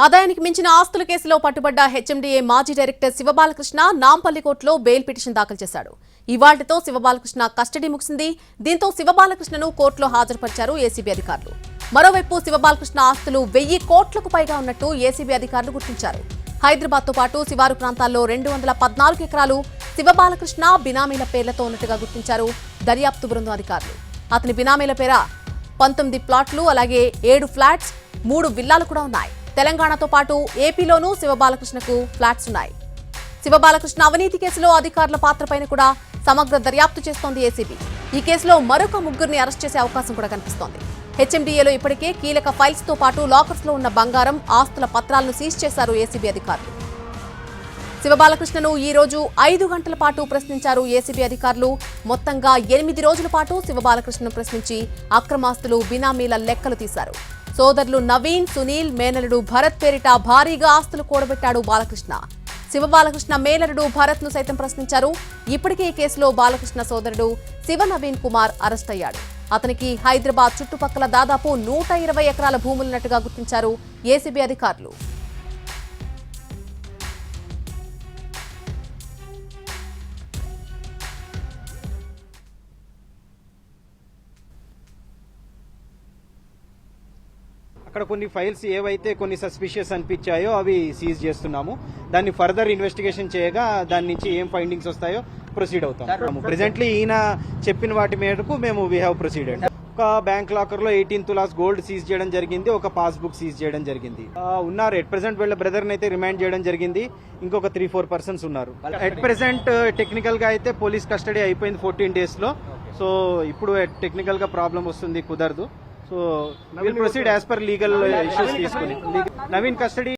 ఆదాయానికి మించిన ఆస్తుల కేసులో పట్టుబడ్డ హెచ్ఎండిఏ మాజీ డైరెక్టర్ శివబాలకృష్ణ నాంపల్లి కోర్టులో బెయిల్ పిటిషన్ దాఖలు చేశాడు. ఇవాళ్ళతో శివబాలకృష్ణ కస్టడీ ముగిసింది. దీంతో శివబాలకృష్ణను కోర్టులో హాజరుపరిచారు ఏసీబీ అధికారులు. మరోవైపు శివబాలకృష్ణ ఆస్తులు వెయ్యి కోట్లకు పైగా ఉన్నట్టు ఏసీబీ అధికారులు గుర్తించారు. హైదరాబాద్తో పాటు శివారు ప్రాంతాల్లో రెండు వందల పద్నాలుగు ఎకరాలు శివబాలకృష్ణ బినామీల పేర్లతో ఉన్నట్టుగా గుర్తించారు దర్యాప్తు బృందం అధికారులు. అతని బినామీల పేర పంతొమ్మిది ప్లాట్లు అలాగే ఏడు ఫ్లాట్స్ మూడు విల్లాలు కూడా ఉన్నాయి. తెలంగాణతో పాటు ఏపీలోనూ శివబాలకృష్ణకు ఫ్లాట్స్ ఉన్నాయి. శివబాలకృష్ణ అవినీతి కేసులో అధికారుల పాత్రపైన కూడా సమగ్ర దర్యాప్తు చేస్తోంది ఏసీబీ. ఈ కేసులో మరొక ముగ్గురిని అరెస్ట్ చేసే అవకాశం కూడా కనిపిస్తోంది. హెచ్ఎండిఏలో ఇప్పటికే కీలక ఫైల్స్తో పాటు లాకర్స్లో ఉన్న బంగారం ఆస్తుల పత్రాలను సీజ్ చేశారు ఏసీబీ అధికారులు. శివబాలకృష్ణను ఈ రోజు ఐదు గంటల పాటు ప్రశ్నించారు ఏసీబీ అధికారులు. మొత్తంగా ఎనిమిది రోజుల పాటు శివబాలకృష్ణను ప్రశ్నించి అక్రమాస్తులు బినామీల లెక్కలు తీశారు. సోదరులు నవీన్ సునీల్ మేనలుడు భరత్ పేరిట భారీగా ఆస్తులు కూడబెట్టాడు బాలకృష్ణ. శివ బాలకృష్ణ మేనలుడు భరత్ను సైతం ప్రశ్నించారు. ఇప్పటికే ఈ కేసులో బాలకృష్ణ సోదరుడు శివ నవీన్ కుమార్ అరెస్ట్ అయ్యాడు. అతనికి హైదరాబాద్ చుట్టుపక్కల దాదాపు నూట ఇరవై ఎకరాల భూములున్నట్టుగా గుర్తించారు ఏసీబీ అధికారులు. అక్కడ కొన్ని ఫైల్స్ ఏవైతే కొన్ని సస్పిషియస్ అనిపించాయో అవి సీజ్ చేస్తున్నాము. దాన్ని ఫర్దర్ ఇన్వెస్టిగేషన్ చేయగా దాని నుంచి ఏం ఫైండింగ్స్ వస్తాయో ప్రొసీడ్ అవుతాం. ప్రెసెంట్లీ ఈయన చెప్పిన వాటి మేరకు మేము వీ హ్యావ్ ప్రొసీడెడ్ ఒక బ్యాంక్ లాకర్లో ఎయిటీన్ తులాస్ గోల్డ్ సీజ్ చేయడం జరిగింది ఒక పాస్బుక్ సీజ్ చేయడం జరిగింది. ఉన్నారు. ఎట్ ప్రెసెంట్ వీళ్ళ బ్రదర్ అయితే రిమైండ్ చేయడం జరిగింది. ఇంకొక త్రీ ఫోర్ పర్సన్స్ ఉన్నారు. ఎట్ ప్రెసెంట్ టెక్నికల్గా అయితే పోలీస్ కస్టడీ అయిపోయింది ఫోర్టీన్ డేస్లో. సో ఇప్పుడు టెక్నికల్గా ప్రాబ్లం వస్తుంది కుదరదు. So will proceed as per legal issues తీసుకుని. నవీన్ కస్టడీ